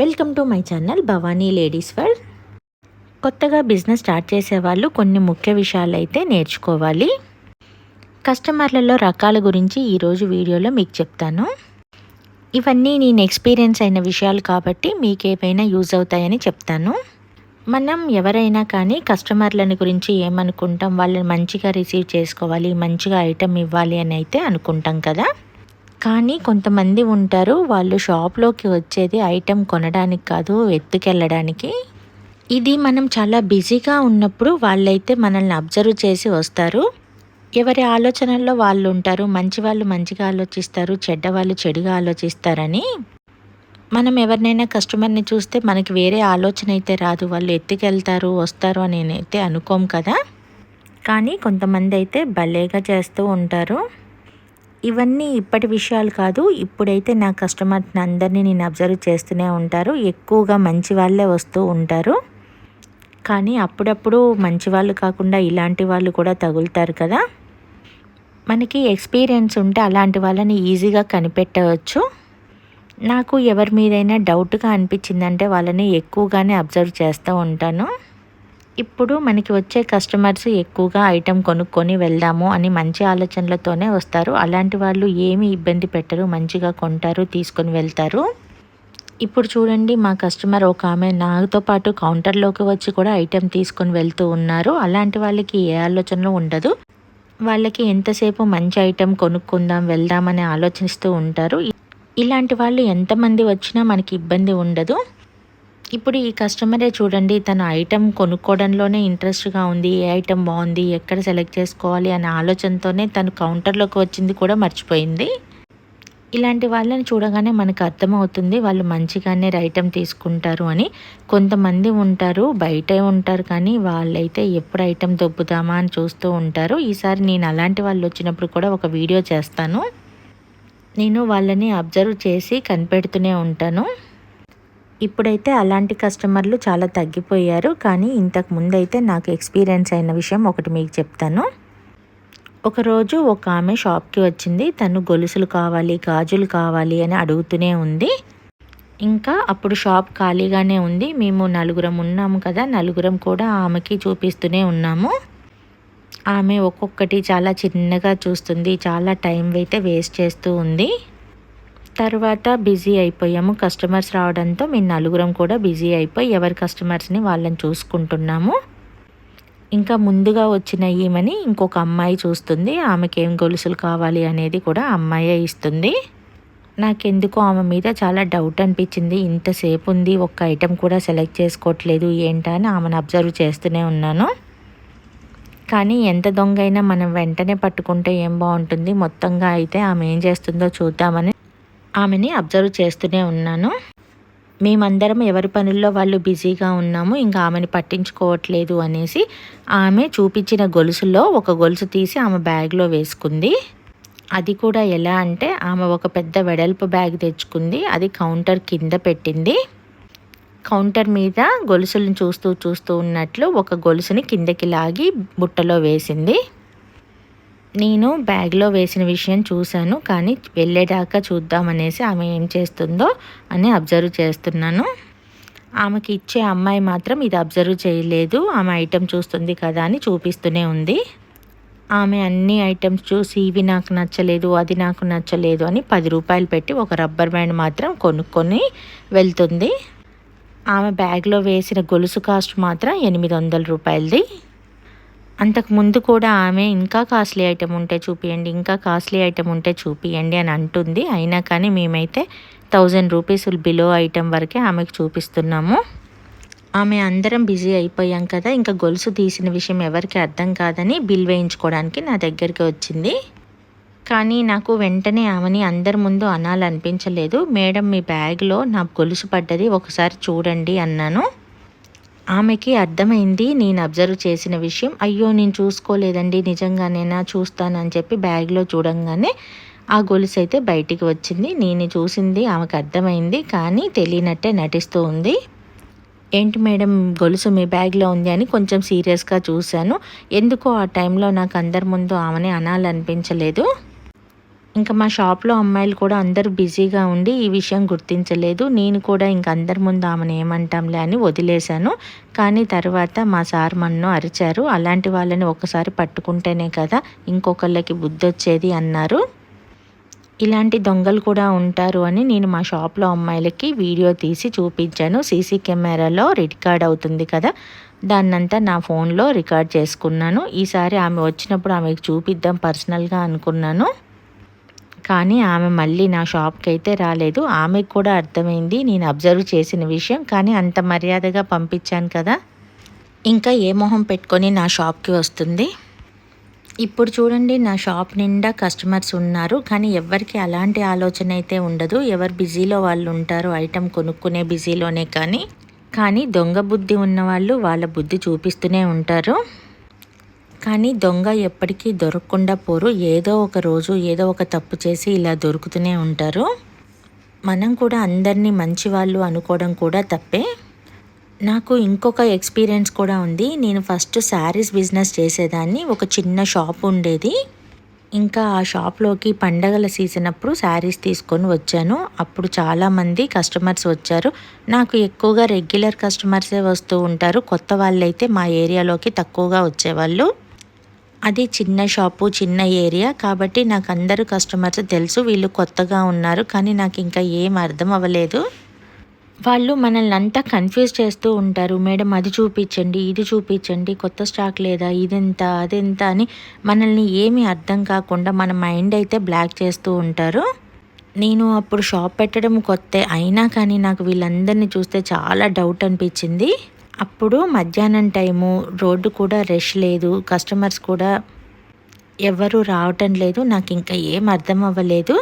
Welcome to my channel Bhavani ladies world. కొత్తగా business start చేసే వాళ్ళు కొన్ని ముఖ్య విషయాలు అయితే నేర్చుకోవాలి. కస్టమర్లలో రకాల గురించి ఈరోజు వీడియోలో మీకు చెప్తాను. ఇవన్నీ నేను ఎక్స్పీరియన్స్ అయిన విషయాలు కాబట్టి మీకు ఏవైనా యూజ్ అవుతాయని చెప్తాను. మనం ఎవరైనా కానీ కస్టమర్లని గురించి ఏమనుకుంటాం వాళ్ళని మంచిగా రిసీవ్ చేసుకోవాలి మంచిగా ఐటెం ఇవ్వాలి అని అయితే అనుకుంటాం కదా. కానీ కొంతమంది ఉంటారు వాళ్ళు షాప్లోకి వచ్చేది ఐటెం కొనడానికి కాదు ఎత్తుకెళ్ళడానికి. ఇది మనం చాలా బిజీగా ఉన్నప్పుడు వాళ్ళైతే మనల్ని అబ్జర్వ్ చేసి వస్తారు. ఎవరి ఆలోచనల్లో వాళ్ళు ఉంటారు మంచి వాళ్ళు మంచిగా ఆలోచిస్తారు చెడ్డ వాళ్ళు చెడుగా ఆలోచిస్తారని. మనం ఎవరినైనా కస్టమర్ని చూస్తే మనకి వేరే ఆలోచన అయితే రాదు వాళ్ళు ఎత్తుకెళ్తారు వస్తారు అని నేనైతే అనుకోం కదా. కానీ కొంతమంది అయితే భలేగా చేస్తూ ఉంటారు. ఇవన్నీ ఇప్పటి విషయాలు కాదు. ఇప్పుడైతే నా కస్టమర్ని అందరినీ నేను అబ్జర్వ్ చేస్తూనే ఉంటారు. ఎక్కువగా మంచి వాళ్ళే వస్తూ ఉంటారు. కానీ అప్పుడప్పుడు మంచి వాళ్ళు కాకుండా ఇలాంటి వాళ్ళు కూడా తగులుతారు కదా. మనకి ఎక్స్పీరియన్స్ ఉంటే అలాంటి వాళ్ళని ఈజీగా కనిపెట్టవచ్చు. నాకు ఎవరి మీదైనా డౌట్గా అనిపించిందంటే వాళ్ళని ఎక్కువగానే అబ్జర్వ్ చేస్తూ ఉంటాను. ఇప్పుడు మనకి వచ్చే కస్టమర్స్ ఎక్కువగా ఐటెం కొనుక్కొని వెళ్దాము అని మంచి ఆలోచనలతోనే వస్తారు. అలాంటి వాళ్ళు ఏమి ఇబ్బంది పెట్టరు మంచిగా కొంటారు తీసుకొని వెళ్తారు. ఇప్పుడు చూడండి మా కస్టమర్ ఒక ఆమె నాతో పాటు కౌంటర్లోకి వచ్చి కూడా ఐటెం తీసుకొని వెళ్తూ ఉన్నారు. అలాంటి వాళ్ళకి ఏ ఆలోచనలు ఉండదు. వాళ్ళకి ఎంతసేపు మంచి ఐటెం కొనుక్కుందాం వెళ్దామని ఆలోచిస్తూ ఉంటారు. ఇలాంటి వాళ్ళు ఎంతమంది వచ్చినా మనకి ఇబ్బంది ఉండదు. ఇప్పుడు ఈ కస్టమరే చూడండి తన ఐటెం కొనుక్కోవడంలోనే ఇంట్రెస్ట్గా ఉంది ఏ ఐటెం బాగుంది ఎక్కడ సెలెక్ట్ చేసుకోవాలి అనే ఆలోచనతోనే తను కౌంటర్లోకి వచ్చింది కూడా మర్చిపోయింది. ఇలాంటి వాళ్ళని చూడగానే మనకు అర్థమవుతుంది వాళ్ళు మంచిగానే ఐటెం తీసుకుంటారు అని. కొంతమంది ఉంటారు బయటే ఉంటారు కానీ వాళ్ళైతే ఎప్పుడు ఐటెం దొబ్బుదామా అని చూస్తూ ఉంటారు. ఈసారి నేను అలాంటి వాళ్ళు వచ్చినప్పుడు కూడా ఒక వీడియో చేస్తాను. నేను వాళ్ళని అబ్జర్వ్ చేసి కనిపెడుతూనే ఉంటాను. ఇప్పుడైతే అలాంటి కస్టమర్లు చాలా తగ్గిపోయారు కానీ ఇంతకు ముందు అయితే నాకు ఎక్స్పీరియన్స్ అయిన విషయం ఒకటి మీకు చెప్తాను. ఒకరోజు ఒక ఆమె షాప్కి వచ్చింది తను గొలుసులు కావాలి గాజులు కావాలి అని అడుగుతూనే ఉంది. ఇంకా అప్పుడు షాప్ ఖాళీగానే ఉంది మేము నలుగురం ఉన్నాము కదా నలుగురం కూడా ఆమెకి చూపిస్తూనే ఉన్నాము. ఆమె ఒక్కొక్కటి చాలా చిన్నగా చూస్తుంది చాలా టైం అయితే వేస్ట్ చేస్తూ ఉంది. తర్వాత బిజీ అయిపోయాము. కస్టమర్స్ రావడంతో మేము నలుగురం కూడా బిజీ అయిపోయి ఎవరి కస్టమర్స్ని వాళ్ళని చూసుకుంటున్నాము. ఇంకా ముందుగా వచ్చిన ఈమెని ఇంకొక అమ్మాయి చూస్తుంది. ఆమెకి ఏం గొలుసులు కావాలి అనేది కూడా అమ్మాయే ఇస్తుంది. నాకెందుకో ఆమె మీద చాలా డౌట్ అనిపించింది. ఇంతసేపు ఉంది ఒక్క ఐటెం కూడా సెలెక్ట్ చేసుకోవట్లేదు ఏంటా అని ఆమెను అబ్జర్వ్ చేస్తూనే ఉన్నాను. కానీ ఎంత దొంగ అయినా మనం వెంటనే పట్టుకుంటే ఏం బాగుంటుంది? మొత్తంగా అయితే ఆమె ఏం చేస్తుందో చూద్దామని ఆమెని అబ్జర్వ్ చేస్తూనే ఉన్నాను. మేమందరం ఎవరి పనుల్లో వాళ్ళు బిజీగా ఉన్నాము ఇంకా ఆమెని పట్టించుకోవట్లేదు అనేసి ఆమె చూపించిన గొలుసులో ఒక గొలుసు తీసి ఆమె బ్యాగ్లో వేసుకుంది. అది కూడా ఎలా అంటే ఆమె ఒక పెద్ద వెడల్పు బ్యాగ్ తెచ్చుకుంది అది కౌంటర్ కింద పెట్టింది. కౌంటర్ మీద గొలుసులను చూస్తూ చూస్తూ ఉన్నట్లు ఒక గొలుసుని కిందకి లాగి బుట్టలో వేసింది. నేను బ్యాగ్లో వేసిన విషయం చూశాను కానీ వెళ్ళేదాకా చూద్దామనేసి ఆమె ఏం చేస్తుందో అని అబ్జర్వ్ చేస్తున్నాను. ఆమెకి ఇచ్చే అమ్మాయి మాత్రం ఇది అబ్జర్వ్ చేయలేదు ఆమె ఐటెం చూస్తుంది కదా అని చూపిస్తూనే ఉంది. ఆమె అన్ని ఐటమ్స్ చూసి ఇవి నాకు నచ్చలేదు అది నాకు నచ్చలేదు అని పది రూపాయలు పెట్టి ఒక రబ్బర్ బ్యాండ్ మాత్రం కొనుక్కొని వెళ్తుంది. ఆమె బ్యాగ్లో వేసిన గొలుసు కాస్ట్ మాత్రం ఎనిమిది వందల రూపాయలది. అంతకు ముందు కూడా ఆమె ఇంకా కాస్ట్లీ ఐటెం ఉంటే చూపియండి ఇంకా కాస్ట్లీ ఐటెం ఉంటే చూపియండి అని అంటుంది. అయినా కానీ మేమైతే థౌజండ్ రూపీస్ బిలో ఐటెం వరకే ఆమెకు చూపిస్తున్నాము. ఆమె అందరం బిజీ అయిపోయాం కదా ఇంకా గొలుసు తీసిన విషయం ఎవరికి అర్థం కాదని బిల్ వేయించుకోవడానికి నా దగ్గరికి వచ్చింది. కానీ నాకు వెంటనే ఆమెని అందరి ముందు అనాలనిపించలేదు. మేడం మీ బ్యాగ్లో నా గొలుసు పడ్డది ఒకసారి చూడండి అన్నాను. ఆమెకి అర్థమైంది నేను అబ్జర్వ్ చేసిన విషయం. అయ్యో నేను చూసుకోలేదండి నిజంగానేనా చూస్తానని చెప్పి బ్యాగ్లో చూడంగానే ఆ గొలుసు అయితే బయటికి వచ్చింది. నేను చూసింది ఆమెకు అర్థమైంది కానీ తెలియనట్టే నటిస్తూ ఉంది. ఏంటి మేడం గొలుసు మీ బ్యాగ్లో ఉంది అని కొంచెం సీరియస్గా చూశాను. ఎందుకో ఆ టైంలో నాకు అందరి ముందు ఆమెని అనాలనిపించలేదు. ఇంకా మా షాప్లో అమ్మాయిలు కూడా అందరూ బిజీగా ఉండి ఈ విషయం గుర్తించలేదు. నేను కూడా ఇంక అందరి ముందు ఆమెను ఏమంటాంలే అని వదిలేశాను. కానీ తర్వాత మా సార్ మన్ను అరిచారు. అలాంటి వాళ్ళని ఒకసారి పట్టుకుంటేనే కదా ఇంకొకళ్ళకి బుద్ధి వచ్చేది అన్నారు. ఇలాంటి దొంగలు కూడా ఉంటారు అని నేను మా షాప్లో అమ్మాయిలకి వీడియో తీసి చూపించాను. సీసీ కెమెరాలో రికార్డ్ అవుతుంది కదా దాన్నంతా నా ఫోన్లో రికార్డ్ చేసుకున్నాను. ఈసారి ఆమె వచ్చినప్పుడు ఆమెకు చూపిద్దాం పర్సనల్గా అనుకున్నాను. కానీ ఆమె మళ్ళీ నా షాప్కి అయితే రాలేదు. ఆమెకు కూడా అర్థమైంది నేను అబ్జర్వ్ చేసిన విషయం. కానీ అంత మర్యాదగా పంపించాను కదా. ఇంకా ఏ మొహం పెట్టుకొని నా షాప్కి వస్తుంది? ఇప్పుడు చూడండి నా షాప్ నిండా కస్టమర్స్ ఉన్నారు. కానీ ఎవరికి అలాంటి ఆలోచన అయితే ఉండదు. ఎవరు బిజీలో వాళ్ళు ఉంటారు. ఐటెం కొనుక్కునే బిజీలోనే కానీ కానీ దొంగ బుద్ధి ఉన్నవాళ్ళు వాళ్ళ బుద్ధి చూపిస్తూనే ఉంటారు. కానీ దొంగ ఎప్పటికీ దొరకకుండా పోరు. ఏదో ఒక రోజు ఏదో ఒక తప్పు చేసి ఇలా దొరుకుతూనే ఉంటారు. మనం కూడా అందరినీ మంచి వాళ్ళు అనుకోవడం కూడా తప్పే. నాకు ఇంకొక ఎక్స్పీరియన్స్ కూడా ఉంది. నేను ఫస్ట్ శారీస్ బిజినెస్ చేసేదాన్ని. ఒక చిన్న షాప్ ఉండేది. ఇంకా ఆ షాప్లోకి పండగల సీజన్ అప్పుడు శారీస్ తీసుకొని వచ్చాను. అప్పుడు చాలామంది కస్టమర్స్ వచ్చారు. నాకు ఎక్కువగా రెగ్యులర్ కస్టమర్సే వస్తూ ఉంటారు. కొత్త వాళ్ళైతే మా ఏరియాలోకి తక్కువగా వచ్చేవాళ్ళు. అది చిన్న షాపు చిన్న ఏరియా. కాబట్టి నాకు అందరూ కస్టమర్స్ తెలుసు వీళ్ళు కొత్తగా ఉన్నారు కానీ నాకు ఇంకా ఏం అర్థం అవ్వలేదు. వాళ్ళు మనల్ని అంతా కన్ఫ్యూజ్ చేస్తూ ఉంటారు. మేడం అది చూపించండి ఇది చూపించండి కొత్త స్టాక్ లేదా ఇదెంత అదెంత అని మనల్ని ఏమీ అర్థం కాకుండా మన మైండ్ అయితే బ్లాక్ చేస్తూ ఉంటారు. నేను అప్పుడు షాప్ పెట్టడం కొత్త అయినా కానీ నాకు వీళ్ళందరినీ చూస్తే చాలా డౌట్ అనిపించింది. అప్పుడు మధ్యాహ్నం టైము రోడ్డు కూడా రష్ లేదు కస్టమర్స్ కూడా ఎవరు రావటం లేదు నాకు ఇంకా ఏం అర్థం అవ్వలేదు.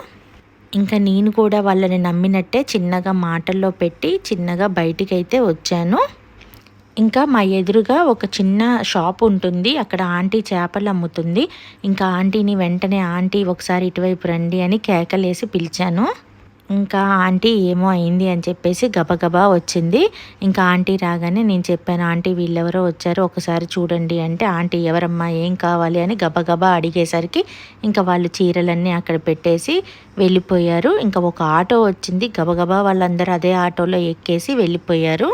ఇంకా నేను కూడా వాళ్ళని నమ్మినట్టే చిన్నగా మాటల్లో పెట్టి చిన్నగా బయటికి అయితే వచ్చాను. ఇంకా మా ఎదురుగా ఒక చిన్న షాప్ ఉంటుంది అక్కడ ఆంటీ చేపలు అమ్ముతుంది. ఇంకా ఆంటీని వెంటనే ఆంటీ ఒకసారి ఇటువైపు రండి అని కేకలేసి పిలిచాను. ఇంకా ఆంటీ ఏమో అయింది అని చెప్పేసి గబగబా వచ్చింది. ఇంకా ఆంటీ రాగానే నేను చెప్పాను ఆంటీ వీళ్ళెవరో వచ్చారు ఒకసారి చూడండి అంటే ఆంటీ ఎవరమ్మా ఏం కావాలి? అని గబగబా అడిగేసరికి ఇంకా వాళ్ళు చీరలన్నీ అక్కడ పెట్టేసి వెళ్ళిపోయారు. ఇంకా ఒక ఆటో వచ్చింది. గబగబా వాళ్ళందరూ అదే ఆటోలో ఎక్కేసి వెళ్ళిపోయారు.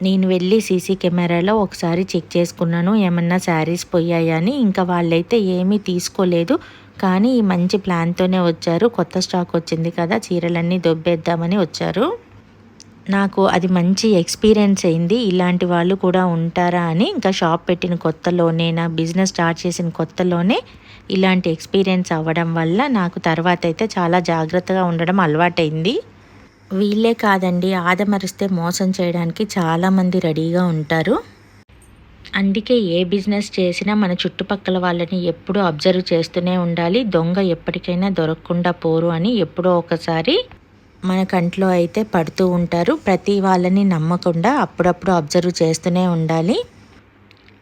నేను వెళ్ళి సీసీ కెమెరాలో ఒకసారి చెక్ చేసుకున్నాను ఏమన్నా శారీస్ పోయాయని ఇంకా వాళ్ళైతే ఏమీ తీసుకోలేదు. కానీ ఈ మంచి ప్లాన్తోనే వచ్చారు. కొత్త స్టాక్ వచ్చింది కదా చీరలన్నీ దొబ్బేద్దామని వచ్చారు. నాకు అది మంచి ఎక్స్పీరియన్స్ అయింది. ఇలాంటి వాళ్ళు కూడా ఉంటారా అని ఇంకా షాప్ పెట్టిన కొత్తలోనే నా బిజినెస్ స్టార్ట్ చేసిన కొత్తలోనే ఇలాంటి ఎక్స్పీరియన్స్ అవ్వడం వల్ల నాకు తర్వాత అయితే చాలా జాగ్రత్తగా ఉండడం అలవాటైంది. వీళ్ళే కాదండి ఆదమరిస్తే మోసం చేయడానికి చాలామంది రెడీగా ఉంటారు. అందుకే ఏ బిజినెస్ చేసినా మన చుట్టుపక్కల వాళ్ళని ఎప్పుడూ అబ్జర్వ్ చేస్తూనే ఉండాలి. దొంగ ఎప్పటికైనా దొరకకుండా పోరు అని ఎప్పుడో ఒకసారి మన కంట్లో అయితే పడుతూ ఉంటారు. ప్రతి వాళ్ళని నమ్మకుండా అప్పుడప్పుడు అబ్జర్వ్ చేస్తూనే ఉండాలి.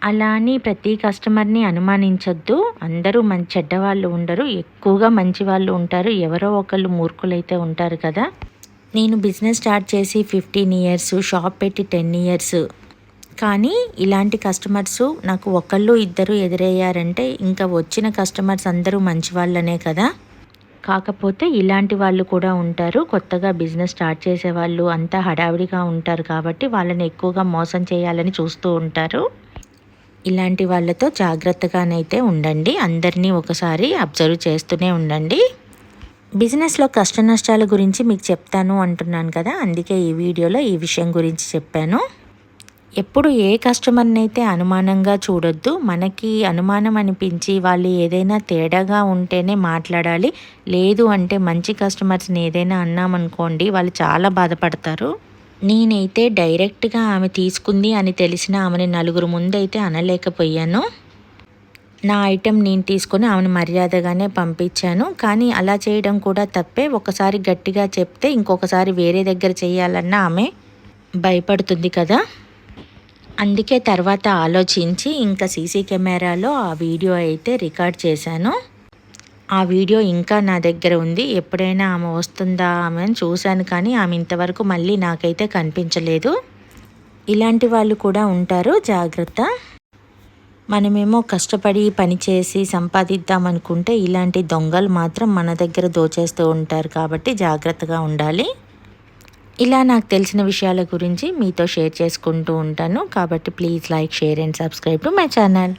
అలా అని ప్రతి కస్టమర్ని అనుమానించొద్దు. అందరూ మంచి చెడ్డవాళ్ళు ఉండరు. ఎక్కువగా మంచి వాళ్ళు ఉంటారు. ఎవరో ఒకళ్ళు మూర్ఖులైతే ఉంటారు కదా. నేను బిజినెస్ స్టార్ట్ చేసి ఫిఫ్టీన్ ఇయర్స్ షాప్ పెట్టి టెన్ ఇయర్స్ కానీ ఇలాంటి కస్టమర్స్ నాకు ఒకళ్ళు ఇద్దరు ఎదురయ్యారంటే ఇంకా వచ్చిన కస్టమర్స్ అందరూ మంచి వాళ్ళనే కదా. కాకపోతే ఇలాంటి వాళ్ళు కూడా ఉంటారు. కొత్తగా బిజినెస్ స్టార్ట్ చేసే వాళ్ళు అంతా హడావిడిగా ఉంటారు కాబట్టి వాళ్ళని ఎక్కువగా మోసం చేయాలని చూస్తూ ఉంటారు. ఇలాంటి వాళ్ళతో జాగ్రత్తగానైతే ఉండండి. అందరినీ ఒకసారి అబ్జర్వ్ చేస్తూనే ఉండండి. బిజినెస్లో కష్ట నష్టాల గురించి మీకు చెప్తాను అంటున్నాను కదా. అందుకే ఈ వీడియోలో ఈ విషయం గురించి చెప్పాను. ఎప్పుడు ఏ కస్టమర్ని అయితే అనుమానంగా చూడొద్దు మనకి అనుమానం అనిపించి వాళ్ళు ఏదైనా తేడాగా ఉంటేనే మాట్లాడాలి. లేదు అంటే మంచి కస్టమర్స్ని ఏదైనా అన్నామనుకోండి వాళ్ళు చాలా బాధపడతారు. నేనైతే డైరెక్ట్గా ఆమె తీసుకుంది అని తెలిసిన ఆమెని నలుగురు ముందైతే అనలేకపోయాను. నా ఐటెం నేను తీసుకొని ఆమెను మర్యాదగానే పంపించాను. కానీ అలా చేయడం కూడా తప్పే. ఒకసారి గట్టిగా చెప్తే ఇంకొకసారి వేరే దగ్గర చేయాలన్నా ఆమె భయపడుతుంది కదా. అందుకే తర్వాత ఆలోచించి ఇంకా సీసీ కెమెరాలో ఆ వీడియో అయితే రికార్డ్ చేశాను. ఆ వీడియో ఇంకా నా దగ్గర ఉంది. ఎప్పుడైనా ఆమె వస్తుందా ఆమె అని చూశాను కానీ ఆమె ఇంతవరకు మళ్ళీ నాకైతే కనిపించలేదు. ఇలాంటి వాళ్ళు కూడా ఉంటారు. జాగ్రత్త. మనమేమో కష్టపడి పని చేసి సంపాదిద్దాం అనుకుంటే ఇలాంటి దొంగలు మాత్రం మన దగ్గర దోచేస్తూ ఉంటారు కాబట్టి జాగ్రత్తగా ఉండాలి. ఇలా నాకు తెలిసిన విషయాల గురించి మీతో షేర్ చేసుకుంటూ ఉంటాను. కాబట్టి please like share and subscribe to my channel.